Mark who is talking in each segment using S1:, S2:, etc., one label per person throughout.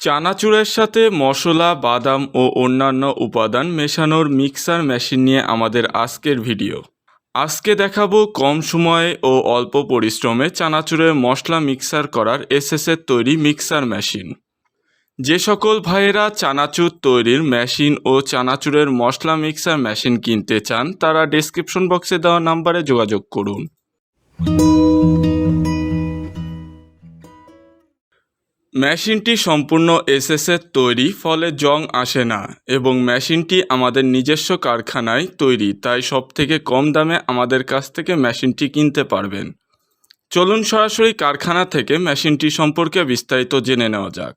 S1: চানাচুরের সাথে মশলা, বাদাম ও অন্যান্য উপাদান মেশানোর মিক্সার মেশিন নিয়ে আমাদের আজকের ভিডিও। আজকে দেখাবো কম সময়ে ও অল্প পরিশ্রমে চানাচুরের মশলা মিক্সার করার এসএসের তৈরি মিক্সার মেশিন। যে সকল ভাইয়েরা চানাচুর তৈরির মেশিন ও চানাচুরের মশলা মিক্সার মেশিন কিনতে চান, তারা ডেসক্রিপশন বক্সে দেওয়া নাম্বারে যোগাযোগ করুন। মেশিনটি সম্পূর্ণ এসএসের তৈরি, ফলে জং আসে না এবং মেশিনটি আমাদের নিজস্ব কারখানায় তৈরি, তাই সব থেকে কম দামে আমাদের কাছ থেকে মেশিনটি কিনতে পারবেন। চলুন সরাসরি কারখানা থেকে মেশিনটি সম্পর্কে বিস্তারিত জেনে নেওয়া যাক।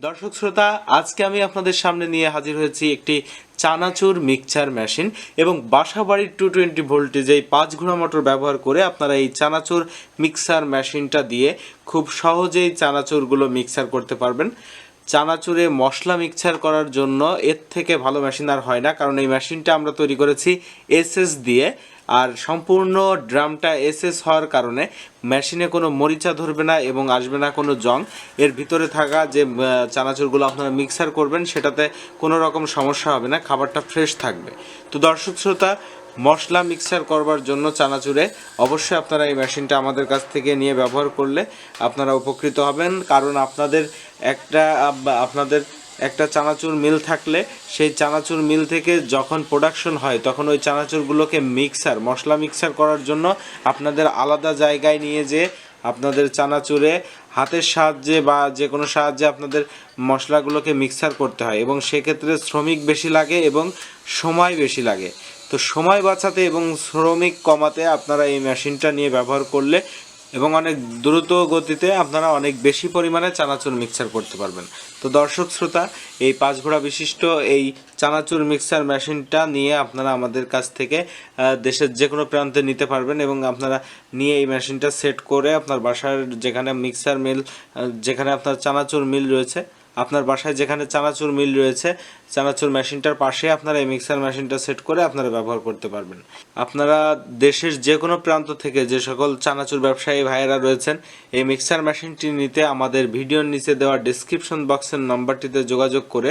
S2: দর্শক শ্রোতা, আজকে আমি আপনাদের সামনে নিয়ে হাজির হয়েছি একটি চানাচুর মিক্সচার মেশিন এবং বাসাবাড়ির টু টোয়েন্টি ভোল্টেজ এই পাঁচ ঘোড়া মোটর ব্যবহার করে আপনারা এই চানাচুর মিক্সার মেশিনটা দিয়ে খুব সহজেই চানাচুরগুলো মিক্সার করতে পারবেন। চানাচুরে মশলা মিক্সচার করার জন্য এর থেকে ভালো মেশিন আর হয় না, কারণ এই মেশিনটা আমরা তৈরি করেছি এসএস দিয়ে। আর সম্পূর্ণ ড্রামটা এসএস হওয়ার কারণে মেশিনে কোনো মরিচা ধরবে না এবং আসবে না কোনো জং। এর ভিতরে থাকা যে চানাচুরগুলো আপনারা মিক্সার করবেন, সেটাতে কোনো রকম সমস্যা হবে না, খাবারটা ফ্রেশ থাকবে। তো দর্শক শ্রোতা, মশলা মিক্সার করবার জন্য চানাচুরে অবশ্যই আপনারা এই মেশিনটা আমাদের কাছ থেকে নিয়ে ব্যবহার করলে আপনারা উপকৃত হবেন। কারণ আপনাদের একটা আপনাদের একটা চানাচুর মিল থাকলে সেই চানাচুর মিল থেকে যখন প্রোডাকশন হয়, তখন ওই চানাচুরগুলোকে মিক্সার মশলা মিক্সার করার জন্য আপনাদের আলাদা জায়গায় নিয়ে যেয়ে আপনাদের চানাচুরে হাতের সাহায্যে বা যে কোনো সাহায্যে আপনাদের মশলাগুলোকে মিক্সার করতে হয় এবং সেক্ষেত্রে শ্রমিক বেশি লাগে এবং সময় বেশি লাগে। তো সময় বাঁচাতে এবং শ্রমিক কমাতে আপনারা এই মেশিনটা নিয়ে ব্যবহার করলে এবং অনেক দ্রুত গতিতে আপনারা অনেক বেশি পরিমাণে চানাচুর মিক্সার করতে পারবেন। তো দর্শক, শ্রোতা, এই পাঁচ ঘোড়া বিশিষ্ট এই চানাচুর মিক্সার মেশিনটা নিয়ে আপনারা আমাদের কাছ থেকে দেশের যে কোনো প্রান্তে নিতে পারবেন এবং আপনারা নিয়ে এই মেশিনটা সেট করে আপনার বাসার যেখানে মিক্সার মিল যেখানে আপনার চানাচুর মিল রয়েছে আপনার বাসায় যেখানে চানাচুর মিল রয়েছে, চানাচুর মেশিনটার পাশে আপনারা এই মিক্সার মেশিনটা সেট করে আপনারা ব্যবহার করতে পারবেন। আপনারা দেশের যে কোনো প্রান্ত থেকে যে সকল চানাচুর ব্যবসায়ী ভাইয়েরা রয়েছেন, এই মিক্সার মেশিনটি নিতে আমাদের ভিডিওর নিচে দেওয়া ডিসক্রিপশন বক্সের নাম্বারটিতে যোগাযোগ করে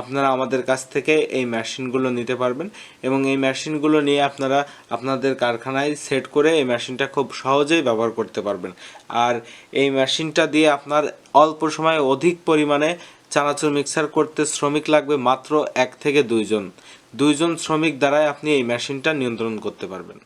S2: আপনারা আমাদের কাছ থেকে এই মেশিনগুলো নিতে পারবেন এবং এই মেশিনগুলো নিয়ে আপনারা আপনাদের কারখানায় সেট করে এই মেশিনটা খুব সহজেই ব্যবহার করতে পারবেন। আর এই মেশিনটা দিয়ে আপনার অল্প সময়ে অধিক পরিমাণে চানাচুর মিক্সার করতে শ্রমিক লাগবে মাত্র এক থেকে দুইজন। দুইজন শ্রমিক দ্বারাই আপনি এই মেশিনটা নিয়ন্ত্রণ করতে পারবেন।